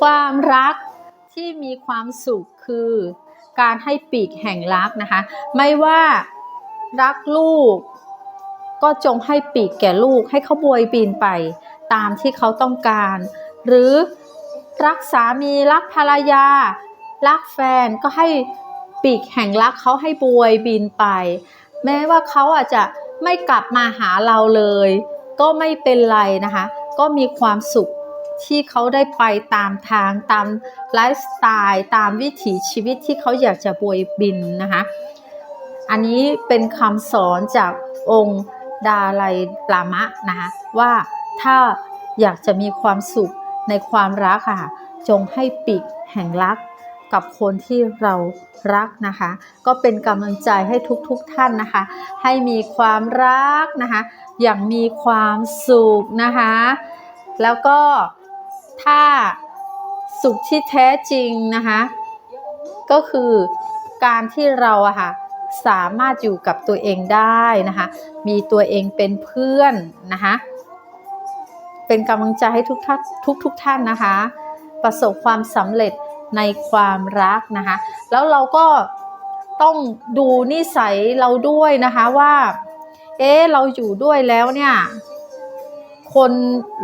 ความรักที่มีความสุขคือการให้ปีกแห่งรักนะคะ ไม่ว่ารักลูก ก็จงให้ปีกแก่ลูก ให้เขาบวยบินไปตามที่เขาต้องการ หรือรักสามีรักภรรยา รักแฟนก็ให้ปีกแห่งรักเขาให้บวยบินไป แม้ว่าเขาอาจจะไม่กลับมาหาเราเลย ก็ไม่เป็นไรนะคะ ก็มีความสุข ที่เขาได้ไปตามทางตามไลฟ์สไตล์ตามวิถีชีวิตที่เขาอยากจะบวยบินนะคะอันนี้เป็นคำสอนจากองค์ดาไลลามะนะคะว่าถ้าอยากจะมีความสุขในความรักค่ะ จงให้ปีกแห่งรักกับคนที่เรารักนะคะ ก็เป็นกำลังใจให้ทุกๆทท่านนะคะ ให้มีความรักนะคะ อย่างมีความสุขนะคะ แล้วก็ ถ้าสุขที่แท้จริงนะคะ ก็คือการที่เราอะค่ะสามารถอยู่กับตัวเองได้นะคะ มีตัวเองเป็นเพื่อนนะคะ เป็นกำลังใจให้ทุกท่านทุกทุกท่านนะคะ ประสบความสำเร็จในความรักนะคะ แล้วเราก็ต้องดูนิสัยเราด้วยนะคะว่า เอ๊ะเราอยู่ด้วยแล้วเนี่ย คน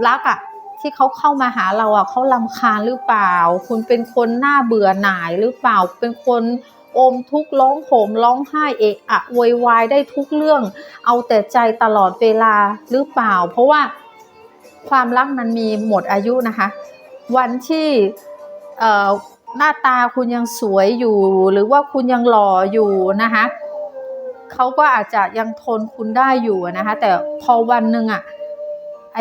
รักอะ่ะ ที่เขาเข้ามาหาเราอะเขาลำคาญหรือเปล่า คุณเป็นคนหน้าเบื่อหน่ายหรือเปล่า เป็นคนอมทุกข์ร้องโหมร้องไห้เอะอะโวยวายได้ทุกเรื่อง เอาแต่ใจตลอดเวลาหรือเปล่า เพราะว่าความรักมันมีหมดอายุนะคะ วันที่หน้าตาคุณยังสวยอยู่ หรือว่าคุณยังหล่ออยู่นะคะเขาก็อาจจะยังทนคุณได้อยู่นะคะ แต่พอวันหนึ่งอะไอ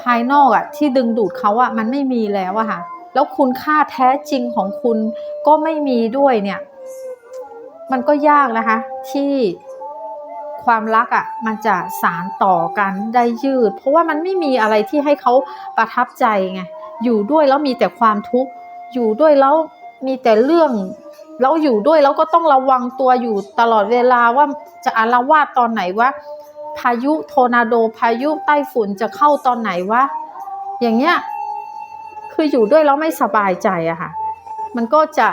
ภายนอกอะที่ดึงดูดเขาอะมันไม่มีแล้วอะค่ะ แล้วคุณค่าแท้จริงของคุณก็ไม่มีด้วยเนี่ย มันก็ยากนะคะ ที่ความรักอะ่ะมันจะสารต่อกันได้ยืด เพราะว่ามันไม่มีอะไรที่ให้เขาประทับใจไงอยู่ด้วยแล้วมีแต่ความทุกข์อยู่ด้วยแล้วมีแต่เรื่องแล้วอยู่ด้วยแล้วก็ต้องระวังตัวอยู่ตลอดเวลาว่าจะอาละวาดตอนไหนวะ พายุโทนาโดพายุใต้ฝุ่นจะเข้าตอนไหนวะอย่างเงี้ยคืออยู่ด้วยแล้วไม่สบายใจอะค่ะ มันก็จะ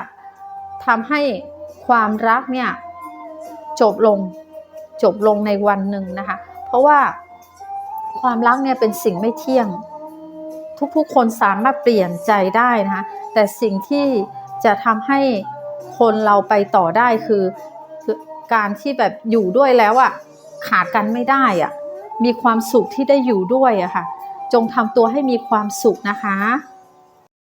ทำให้ความรักเนี่ยจบลงจบลงในวันหนึ่งนะคะ เพราะว่าความรักเนี่ยเป็นสิ่งไม่เที่ยง ทุกๆคนสามารถเปลี่ยนใจได้นะคะ แต่สิ่งที่จะทำให้คนเราไปต่อได้คือคือการที่แบบอยู่ด้วยแล้วอะ่ะ ขาดกันไม่ได้อะ่ะมีความสุขที่ได้อยู่ด้วยอะค่ะ จงทำตัวให้มีความสุขนะคะ